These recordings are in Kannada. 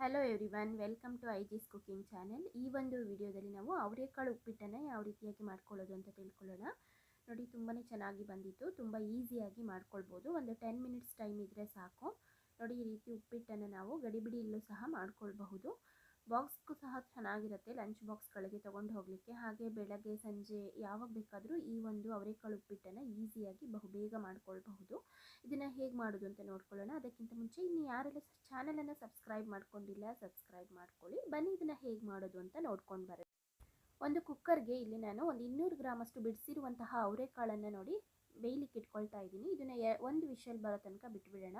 Hello everyone welcome to ಐ ಜಿಸ್ ಕುಕಿಂಗ್ ಚಾನೆಲ್ ಈ ಒಂದು ವಿಡಿಯೋದಲ್ಲಿ ನಾವು ಅವರೆಕಾಳು ಉಪ್ಪಿಟ್ಟನ್ನು ಯಾವ ರೀತಿಯಾಗಿ ಮಾಡ್ಕೊಳ್ಳೋದು ಅಂತ ತಿಳ್ಕೊಳ್ಳೋಣ. ನೋಡಿ ತುಂಬಾ ಚೆನ್ನಾಗಿ ಬಂದಿತ್ತು. ತುಂಬ ಈಸಿಯಾಗಿ ಮಾಡ್ಕೊಳ್ಬೋದು. ಒಂದು ಟೆನ್ ಮಿನಿಟ್ಸ್ ಟೈಮ್ ಇದ್ದರೆ ಸಾಕು. ನೋಡಿ, ಈ ರೀತಿ ಉಪ್ಪಿಟ್ಟನ್ನು ನಾವು ಗಡಿಬಿಡಿಯಲ್ಲೂ ಸಹ ಮಾಡ್ಕೊಳ್ಬಹುದು. ಬಾಕ್ಸ್ಗೂ ಸಹ ಚೆನ್ನಾಗಿರುತ್ತೆ. ಲಂಚ್ ಬಾಕ್ಸ್ಗಳಿಗೆ ತೊಗೊಂಡು ಹೋಗಲಿಕ್ಕೆ. ಹಾಗೆ ಬೆಳಗ್ಗೆ, ಸಂಜೆ ಯಾವಾಗ ಬೇಕಾದರೂ ಈ ಒಂದು ಅವರೆಕಾಳು ಉಪ್ಪಿಟ್ಟನ್ನು ಈಸಿಯಾಗಿ ಬಹುಬೇಗ ಮಾಡ್ಕೊಳ್ಬಹುದು. ಇದನ್ನು ಹೇಗೆ ಮಾಡೋದು ಅಂತ ನೋಡ್ಕೊಳ್ಳೋಣ. ಅದಕ್ಕಿಂತ ಮುಂಚೆ ಇನ್ನು ಯಾರೆಲ್ಲ ಚಾನಲನ್ನು ಸಬ್ಸ್ಕ್ರೈಬ್ ಮಾಡ್ಕೊಂಡಿಲ್ಲ, ಸಬ್ಸ್ಕ್ರೈಬ್ ಮಾಡ್ಕೊಳ್ಳಿ. ಬನ್ನಿ ಇದನ್ನು ಹೇಗೆ ಮಾಡೋದು ಅಂತ ನೋಡ್ಕೊಂಡು ಬರೋದು ಒಂದು ಕುಕ್ಕರ್ಗೆ ಇಲ್ಲಿ ನಾನು ಒಂದು ಇನ್ನೂರು ಗ್ರಾಮಷ್ಟು ಬಿಡಿಸಿರುವಂತಹ ಅವರೆಕಾಳನ್ನು ನೋಡಿ ಬೇಯ್ಲಿಕ್ಕೆ ಇಟ್ಕೊಳ್ತಾ ಇದ್ದೀನಿ. ಇದನ್ನು ಒಂದು ವಿಷಲ್ ಬರೋ ತನಕ ಬಿಟ್ಬಿಡೋಣ.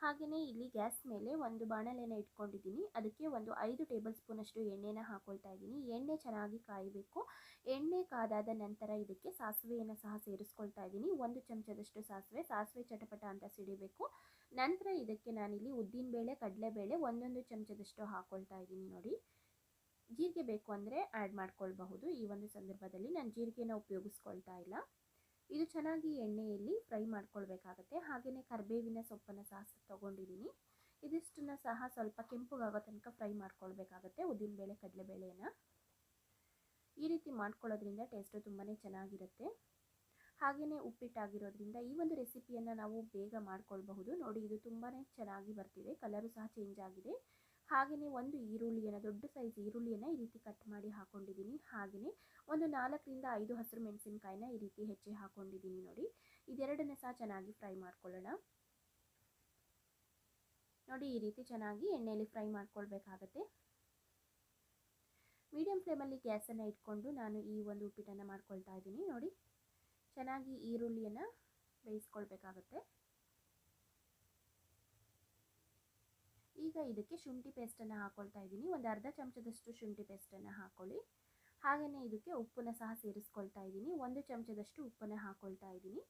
ಹಾಗೆಯೇ ಇಲ್ಲಿ ಗ್ಯಾಸ್ ಮೇಲೆ ಒಂದು ಬಾಣಲೆಯನ್ನು ಇಟ್ಕೊಂಡಿದ್ದೀನಿ. ಅದಕ್ಕೆ ಒಂದು ಐದು ಟೇಬಲ್ ಸ್ಪೂನಷ್ಟು ಎಣ್ಣೆನ ಹಾಕೊಳ್ತಾ ಇದ್ದೀನಿ. ಎಣ್ಣೆ ಚೆನ್ನಾಗಿ ಕಾಯಬೇಕು. ಎಣ್ಣೆ ಕಾದಾದ ನಂತರ ಇದಕ್ಕೆ ಸಾಸಿವೆಯನ್ನು ಸಹ ಸೇರಿಸ್ಕೊಳ್ತಾ ಇದ್ದೀನಿ. ಒಂದು ಚಮಚದಷ್ಟು ಸಾಸಿವೆ ಸಾಸಿವೆ ಚಟಪಟ ಅಂತ ಸಿಡಿಬೇಕು. ನಂತರ ಇದಕ್ಕೆ ನಾನಿಲ್ಲಿ ಉದ್ದಿನಬೇಳೆ, ಕಡಲೆಬೇಳೆ ಒಂದೊಂದು ಚಮಚದಷ್ಟು ಹಾಕ್ಕೊಳ್ತಾ ಇದ್ದೀನಿ ನೋಡಿ. ಜೀರಿಗೆ ಬೇಕು ಅಂದರೆ ಆ್ಯಡ್ ಮಾಡ್ಕೊಳ್ಬಹುದು. ಈ ಒಂದು ಸಂದರ್ಭದಲ್ಲಿ ನಾನು ಜೀರಿಗೆನ ಉಪಯೋಗಿಸ್ಕೊಳ್ತಾ ಇಲ್ಲ. ಇದು ಚೆನ್ನಾಗಿ ಎಣ್ಣೆಯಲ್ಲಿ ಫ್ರೈ ಮಾಡ್ಕೊಳ್ಬೇಕಾಗತ್ತೆ. ಹಾಗೆಯೇ ಕರಿಬೇವಿನ ಸೊಪ್ಪನ್ನು ಸಹ ತೊಗೊಂಡಿದ್ದೀನಿ ಇದಿಷ್ಟನ್ನು ಸಹ ಸ್ವಲ್ಪ ಕೆಂಪುಗಾಗೋ ತನಕ ಫ್ರೈ ಮಾಡ್ಕೊಳ್ಬೇಕಾಗತ್ತೆ ಉದ್ದಿನಬೇಳೆ ಕಡಲೆಬೇಳೆಯನ್ನು ಈ ರೀತಿ ಮಾಡ್ಕೊಳ್ಳೋದ್ರಿಂದ ಟೇಸ್ಟು ತುಂಬಾ ಚೆನ್ನಾಗಿರುತ್ತೆ. ಹಾಗೆಯೇ ಉಪ್ಪಿಟ್ಟಾಗಿರೋದ್ರಿಂದ ಈ ಒಂದು ರೆಸಿಪಿಯನ್ನು ನಾವು ಬೇಗ ಮಾಡ್ಕೊಳ್ಬಹುದು. ನೋಡಿ ಇದು ತುಂಬಾ ಚೆನ್ನಾಗಿ ಬರ್ತಿದೆ. ಕಲರು ಸಹ ಚೇಂಜ್ ಆಗಿದೆ. ಹಾಗೆಯೇ ಒಂದು ಈರುಳ್ಳಿಯನ್ನು, ದೊಡ್ಡ ಸೈಜ್ ಈರುಳ್ಳಿಯನ್ನು ಈ ರೀತಿ ಕಟ್ ಮಾಡಿ ಹಾಕೊಂಡಿದ್ದೀನಿ. ಹಾಗೆಯೇ ಒಂದು ನಾಲ್ಕರಿಂದ ಐದು ಹಸಿರು ಮೆಣಸಿನ್ಕಾಯಿನ ಈ ರೀತಿ ಹೆಚ್ಚಿ ಹಾಕೊಂಡಿದ್ದೀನಿ ನೋಡಿ. ಇದೆರಡನ್ನ ಸಹ ಚೆನ್ನಾಗಿ ಫ್ರೈ ಮಾಡ್ಕೊಳ್ಳೋಣ. ನೋಡಿ ಈ ರೀತಿ ಚೆನ್ನಾಗಿ ಎಣ್ಣೆಯಲ್ಲಿ ಫ್ರೈ ಮಾಡ್ಕೊಳ್ಬೇಕಾಗತ್ತೆ. ಮೀಡಿಯಂ ಫ್ಲೇಮಲ್ಲಿ ಗ್ಯಾಸನ್ನು ಇಟ್ಕೊಂಡು ನಾನು ಈ ಒಂದು ಉಪ್ಪಿಟ್ಟನ್ನು ಮಾಡ್ಕೊಳ್ತಾ ಇದ್ದೀನಿ ನೋಡಿ. ಚೆನ್ನಾಗಿ ಈರುಳ್ಳಿಯನ್ನು ಬೇಯಿಸ್ಕೊಳ್ಬೇಕಾಗತ್ತೆ. ಈಗ ಇದಕ್ಕೆ ಶುಂಠಿ ಪೇಸ್ಟನ್ನು ಹಾಕ್ಕೊಳ್ತಾ ಇದ್ದೀನಿ. ಒಂದು ಅರ್ಧ ಚಮಚದಷ್ಟು ಶುಂಠಿ ಪೇಸ್ಟನ್ನು ಹಾಕ್ಕೊಳ್ಳಿ ಹಾಗೆಯೇ ಇದಕ್ಕೆ ಉಪ್ಪನ್ನು ಸಹ ಸೇರಿಸ್ಕೊಳ್ತಾ ಇದ್ದೀನಿ. ಒಂದು ಚಮಚದಷ್ಟು ಉಪ್ಪನ್ನು ಹಾಕ್ಕೊಳ್ತಾ ಇದ್ದೀನಿ.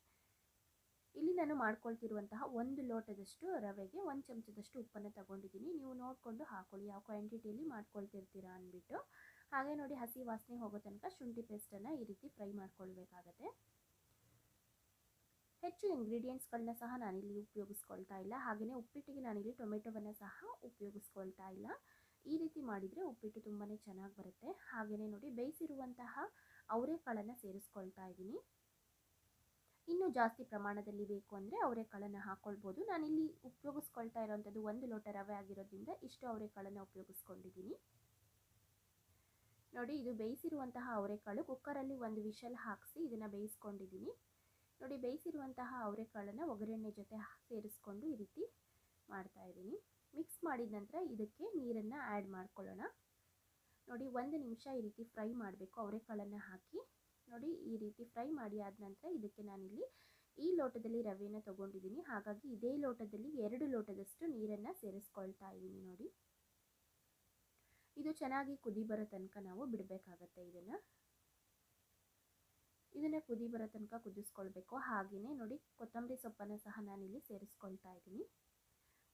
ಇಲ್ಲಿ ನಾನು ಮಾಡ್ಕೊಳ್ತಿರುವಂತಹ ಒಂದು ಲೋಟದಷ್ಟು ರವೆಗೆ ಒಂದು ಚಮಚದಷ್ಟು ಉಪ್ಪನ್ನು ತಗೊಂಡಿದ್ದೀನಿ. ನೀವು ನೋಡಿಕೊಂಡು ಹಾಕೊಳ್ಳಿ. ಯಾವ ಕ್ವಾಂಟಿಟಿಯಲ್ಲಿ ಮಾಡ್ಕೊಳ್ತಿರ್ತೀರಾ ಅಂದ್ಬಿಟ್ಟು. ಹಾಗೆ ನೋಡಿ ಹಸಿ ವಾಸನೆ ಹೋಗೋ ತನಕ ಶುಂಠಿ ಪೇಸ್ಟನ್ನು ಈ ರೀತಿ ಫ್ರೈ ಮಾಡ್ಕೊಳ್ಬೇಕಾಗತ್ತೆ. ಹೆಚ್ಚು ಇಂಗ್ರೀಡಿಯೆಂಟ್ಸ್ಗಳನ್ನ ಸಹ ನಾನಿಲ್ಲಿ ಉಪಯೋಗಿಸ್ಕೊಳ್ತಾ ಇಲ್ಲ. ಹಾಗೆಯೇ ಉಪ್ಪಿಟ್ಟಿಗೆ ನಾನಿಲ್ಲಿ ಟೊಮೆಟೊವನ್ನು ಸಹ ಉಪಯೋಗಿಸ್ಕೊಳ್ತಾ ಇಲ್ಲ. ಈ ರೀತಿ ಮಾಡಿದರೆ ಉಪ್ಪಿಟ್ಟು ತುಂಬಾ ಚೆನ್ನಾಗಿ ಬರುತ್ತೆ. ಹಾಗೆಯೇ ನೋಡಿ ಬೇಯಿಸಿರುವಂತಹ ಅವರೆಕಾಳನ್ನು ಸೇರಿಸ್ಕೊಳ್ತಾ ಇದ್ದೀನಿ. ಇನ್ನೂ ಜಾಸ್ತಿ ಪ್ರಮಾಣದಲ್ಲಿ ಬೇಕು ಅಂದರೆ ಅವರೆಕಾಳನ್ನು ಹಾಕ್ಕೊಳ್ಬೋದು ನಾನಿಲ್ಲಿ ಉಪಯೋಗಿಸ್ಕೊಳ್ತಾ ಇರೋವಂಥದ್ದು ಒಂದು ಲೋಟ ರವೆ ಆಗಿರೋದ್ರಿಂದ ಇಷ್ಟು ಅವರೆಕಾಳನ್ನು ಉಪಯೋಗಿಸ್ಕೊಂಡಿದ್ದೀನಿ. ನೋಡಿ, ಇದು ಬೇಯಿಸಿರುವಂತಹ ಅವರೆಕಾಳು ಕುಕ್ಕರಲ್ಲಿ ಒಂದು ವಿಷಲ್ ಹಾಕಿಸಿ ಇದನ್ನು ಬೇಯಿಸ್ಕೊಂಡಿದ್ದೀನಿ. ನೋಡಿ ಬೇಯಿಸಿರುವಂತಹ ಅವರೆಕಾಳನ್ನು ಒಗ್ಗರಣೆ ಜೊತೆ ಸೇರಿಸ್ಕೊಂಡು ಈ ರೀತಿ ಮಾಡ್ತಾ ಇದ್ದೀನಿ. ಮಿಕ್ಸ್ ಮಾಡಿದ ನಂತರ ಇದಕ್ಕೆ ನೀರನ್ನು ಆ್ಯಡ್ ಮಾಡ್ಕೊಳ್ಳೋಣ. ನೋಡಿ ಒಂದು ನಿಮಿಷ ಈ ರೀತಿ ಫ್ರೈ ಮಾಡಬೇಕು, ಅವರೆಕಾಳನ್ನು ಹಾಕಿ. ನೋಡಿ ಈ ರೀತಿ ಫ್ರೈ ಮಾಡಿ ಆದ ನಂತರ ಇದಕ್ಕೆ ನಾನಿಲ್ಲಿ ಈ ಲೋಟದಲ್ಲಿ ರವೆಯನ್ನು ತೊಗೊಂಡಿದ್ದೀನಿ. ಹಾಗಾಗಿ ಇದೇ ಲೋಟದಲ್ಲಿ ಎರಡು ಲೋಟದಷ್ಟು ನೀರನ್ನು ಸೇರಿಸ್ಕೊಳ್ತಾ ಇದ್ದೀನಿ ನೋಡಿ. ಇದು ಚೆನ್ನಾಗಿ ಕುದಿ ಬರೋ ತನಕ ನಾವು ಬಿಡಬೇಕಾಗತ್ತೆ ಇದನ್ನು. ಇದನ್ನು ಕುದಿ ಬರೋ ತನಕ ಕುದಿಸ್ಕೊಳ್ಬೇಕು. ಹಾಗೆಯೇ ನೋಡಿ, ಕೊತ್ತಂಬರಿ ಸೊಪ್ಪನ್ನು ಸಹ ನಾನಿಲ್ಲಿ ಸೇರಿಸ್ಕೊಳ್ತಾ ಇದ್ದೀನಿ.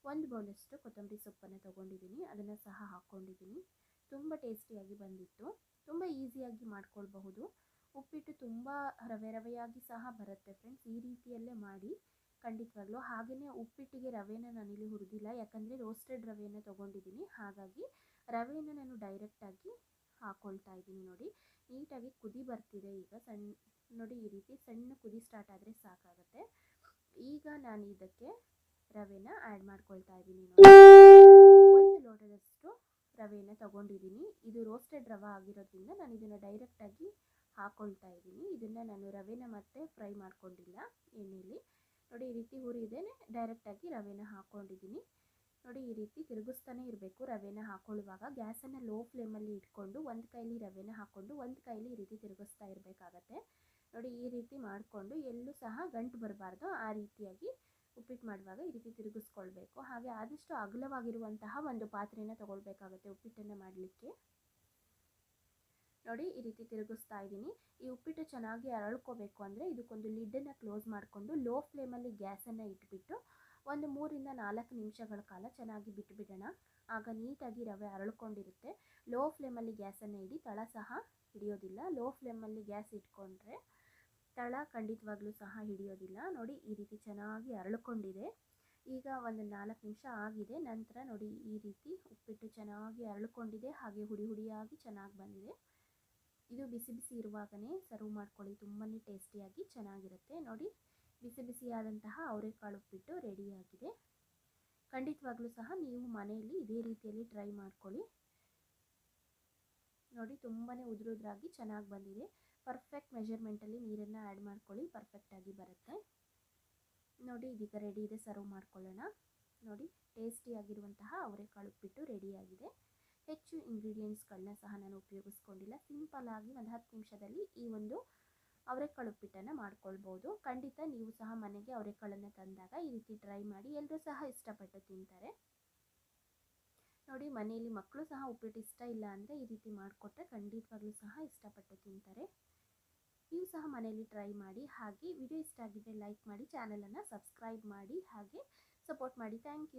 ಒಂದು ಬೌಲಷ್ಟು ಕೊತ್ತಂಬರಿ ಸೊಪ್ಪನ್ನು ತೊಗೊಂಡಿದ್ದೀನಿ. ಅದನ್ನು ಸಹ ಹಾಕ್ಕೊಂಡಿದ್ದೀನಿ. ತುಂಬ ಟೇಸ್ಟಿಯಾಗಿ ಬಂದಿತ್ತು. ತುಂಬ ಈಸಿಯಾಗಿ ಮಾಡ್ಕೊಳ್ಬಹುದು. ಉಪ್ಪಿಟ್ಟು ತುಂಬ ರವೆ ರವೆಯಾಗಿ ಸಹ ಬರುತ್ತೆ ಫ್ರೆಂಡ್ಸ್. ಈ ರೀತಿಯಲ್ಲೇ ಮಾಡಿ ಖಂಡಿತವಾಗ್ಲೂ. ಹಾಗೆಯೇ ಉಪ್ಪಿಟ್ಟಿಗೆ ರವೆನ ನಾನಿಲ್ಲಿ ಹುರಿದಿಲ್ಲ. ಯಾಕಂದರೆ ರೋಸ್ಟೆಡ್ ರವೆಯನ್ನು ತೊಗೊಂಡಿದ್ದೀನಿ. ಹಾಗಾಗಿ ರವೆಯನ್ನು ನಾನು ಡೈರೆಕ್ಟಾಗಿ ಹಾಕ್ಕೊಳ್ತಾ ಇದ್ದೀನಿ ನೋಡಿ. ನೀಟಾಗಿ ಕುದಿ ಬರ್ತಿದೆ ಈಗ ಸಣ್ಣ ನೋಡಿ ಈ ರೀತಿ ಸಣ್ಣ ಕುದಿ ಸ್ಟಾರ್ಟ್ ಆದರೆ ಸಾಕಾಗುತ್ತೆ. ಈಗ ನಾನು ಇದಕ್ಕೆ ರವೆನ ಆ್ಯಡ್ ಮಾಡ್ಕೊಳ್ತಾ ಇದ್ದೀನಿ ಒಂದು ಲೋಟದಷ್ಟು ರವೆಯನ್ನು ತಗೊಂಡಿದ್ದೀನಿ. ಇದು ರೋಸ್ಟೆಡ್ ರವೆ ಆಗಿರೋದ್ರಿಂದ ನಾನು ಇದನ್ನು ಡೈರೆಕ್ಟಾಗಿ ಹಾಕ್ಕೊಳ್ತಾ ಇದ್ದೀನಿ. ಇದನ್ನು ನಾನು ರವೆನ ಮತ್ತೆ ಫ್ರೈ ಮಾಡ್ಕೊಂಡಿಲ್ಲ ಎಣ್ಣೆಯಲ್ಲಿ ನೋಡಿ ಈ ರೀತಿ ಹುರಿದೇನೆ ಡೈರೆಕ್ಟಾಗಿ ರವೆನ ಹಾಕ್ಕೊಂಡಿದ್ದೀನಿ ನೋಡಿ ಈ ರೀತಿ ತಿರುಗಿಸ್ತಾನೆ ಇರಬೇಕು. ರವೆನ ಹಾಕೊಳ್ಳುವಾಗ ಗ್ಯಾಸನ್ನು ಲೋ ಫ್ಲೇಮಲ್ಲಿ ಇಟ್ಕೊಂಡು ಒಂದು ಕೈಲಿ ರವೆನ ಹಾಕ್ಕೊಂಡು ಒಂದು ಕೈಲಿ ಈ ರೀತಿ ತಿರುಗಿಸ್ತಾ ಇರಬೇಕಾಗತ್ತೆ. ನೋಡಿ ಈ ರೀತಿ ಮಾಡಿಕೊಂಡು ಎಲ್ಲೂ ಸಹ ಗಂಟು ಬರಬಾರ್ದು. ಆ ರೀತಿಯಾಗಿ ಉಪ್ಪಿಟ್ಟು ಮಾಡುವಾಗ ಈ ರೀತಿ ತಿರುಗಿಸ್ಕೊಳ್ಬೇಕು. ಹಾಗೆ ಆದಷ್ಟು ಅಗಲವಾಗಿರುವಂತಹ ಒಂದು ಪಾತ್ರೆನ ತಗೊಳ್ಬೇಕಾಗುತ್ತೆ ಉಪ್ಪಿಟ್ಟನ್ನು ಮಾಡಲಿಕ್ಕೆ. ನೋಡಿ ಈ ರೀತಿ ತಿರುಗಿಸ್ತಾ ಇದ್ದೀನಿ. ಈ ಉಪ್ಪಿಟ್ಟು ಚೆನ್ನಾಗಿ ಅರಳ್ಕೋಬೇಕು ಅಂದರೆ ಇದಕ್ಕೊಂದು ಲಿಡ್ಡನ್ನು ಕ್ಲೋಸ್ ಮಾಡಿಕೊಂಡು ಲೋ ಫ್ಲೇಮಲ್ಲಿ ಗ್ಯಾಸನ್ನು ಇಟ್ಬಿಟ್ಟು ಒಂದು ಮೂರಿಂದ ನಾಲ್ಕು ನಿಮಿಷಗಳ ಕಾಲ ಚೆನ್ನಾಗಿ ಬಿಟ್ಟುಬಿಡೋಣ ಆಗ ನೀಟಾಗಿ ರವೆ ಅರಳ್ಕೊಂಡಿರುತ್ತೆ. ಲೋ ಫ್ಲೇಮಲ್ಲಿ ಗ್ಯಾಸನ್ನು ಇಡಿ ತಳ ಸಹ ಹಿಡಿಯೋದಿಲ್ಲ. ಲೋ ಫ್ಲೇಮಲ್ಲಿ ಗ್ಯಾಸ್ ಇಟ್ಕೊಂಡ್ರೆ ತಳ ಖಂಡಿತವಾಗ್ಲೂ ಸಹ ಹಿಡಿಯೋದಿಲ್ಲ. ನೋಡಿ, ಈ ರೀತಿ ಚೆನ್ನಾಗಿ ಅರಳ್ಕೊಂಡಿದೆ. ಈಗ ಒಂದು ನಾಲ್ಕು ನಿಮಿಷ ಆಗಿದೆ. ನಂತರ ನೋಡಿ, ಈ ರೀತಿ ಉಪ್ಪಿಟ್ಟು ಚೆನ್ನಾಗಿ ಅರಳ್ಕೊಂಡಿದೆ. ಹಾಗೆ ಹುಡಿ ಹುಡಿಯಾಗಿ ಚೆನ್ನಾಗಿ ಬಂದಿದೆ. ಇದು ಬಿಸಿ ಬಿಸಿ ಇರುವಾಗಲೇ ಸರ್ವ್ ಮಾಡ್ಕೊಳ್ಳಿ. ತುಂಬಾ ಟೇಸ್ಟಿಯಾಗಿ ಚೆನ್ನಾಗಿರುತ್ತೆ. ನೋಡಿ, ಬಿಸಿ ಬಿಸಿಯಾದಂತಹ ಅವರೆಕಾಳು ಉಪ್ಪಿಟ್ಟು ರೆಡಿಯಾಗಿದೆ. ಖಂಡಿತವಾಗ್ಲೂ ಸಹ ನೀವು ಮನೆಯಲ್ಲಿ ಇದೇ ರೀತಿಯಲ್ಲಿ ಟ್ರೈ ಮಾಡ್ಕೊಳ್ಳಿ. ನೋಡಿ ತುಂಬಾ ಉದುರುದ್ರಾಗಿ ಚೆನ್ನಾಗಿ ಬಂದಿದೆ. ಪರ್ಫೆಕ್ಟ್ ಮೆಷರ್ಮೆಂಟಲ್ಲಿ ನೀರನ್ನು ಆ್ಯಡ್ ಮಾಡ್ಕೊಳ್ಳಿ ಪರ್ಫೆಕ್ಟಾಗಿ ಬರುತ್ತೆ. ನೋಡಿ ಇದೀಗ ರೆಡಿ ಇದೆ ಸರ್ವ್ ಮಾಡ್ಕೊಳ್ಳೋಣ. ನೋಡಿ ಟೇಸ್ಟಿಯಾಗಿರುವಂತಹ ಅವರೆಕಾಳು ಉಪ್ಪಿಟ್ಟು ರೆಡಿಯಾಗಿದೆ ಹೆಚ್ಚು ಇಂಗ್ರೀಡಿಯೆಂಟ್ಸ್ಗಳನ್ನ ಸಹ ನಾನು ಉಪಯೋಗಿಸ್ಕೊಂಡಿಲ್ಲ. ಸಿಂಪಲ್ಲಾಗಿ ಒಂದು ಹತ್ತು ನಿಮಿಷದಲ್ಲಿ ಈ ಒಂದು ಅವರೆಕಾಳು ಉಪ್ಪಿಟ್ಟನ್ನು ಮಾಡ್ಕೊಳ್ಬೋದು. ಖಂಡಿತ ನೀವು ಸಹ ಮನೆಗೆ ಅವರೆಕಾಳನ್ನು ತಂದಾಗ ಈ ರೀತಿ ಟ್ರೈ ಮಾಡಿ. ಎಲ್ಲರೂ ಸಹ ಇಷ್ಟಪಟ್ಟು ತಿಂತಾರೆ. ನೋಡಿ, ಮನೆಯಲ್ಲಿ ಮಕ್ಕಳು ಸಹ ಉಪ್ಪಿಟ್ಟು ಇಷ್ಟ ಇಲ್ಲ ಅಂದರೆ ಈ ರೀತಿ ಮಾಡಿಕೊಟ್ರೆ ಖಂಡಿತವಾಗ್ಲೂ ಸಹ ಇಷ್ಟಪಟ್ಟು ತಿಂತಾರೆ. ನೀವು ಸಹ ಮನೆಯಲ್ಲಿ ಟ್ರೈ ಮಾಡಿ, ಹಾಗೆ ವಿಡಿಯೋ ಇಷ್ಟ ಆಗಿದ್ದರೆ ಲೈಕ್ ಮಾಡಿ ಚಾನಲನ್ನು ಸಬ್ಸ್ಕ್ರೈಬ್ ಮಾಡಿ, ಹಾಗೆ ಸಪೋರ್ಟ್ ಮಾಡಿ. Thank you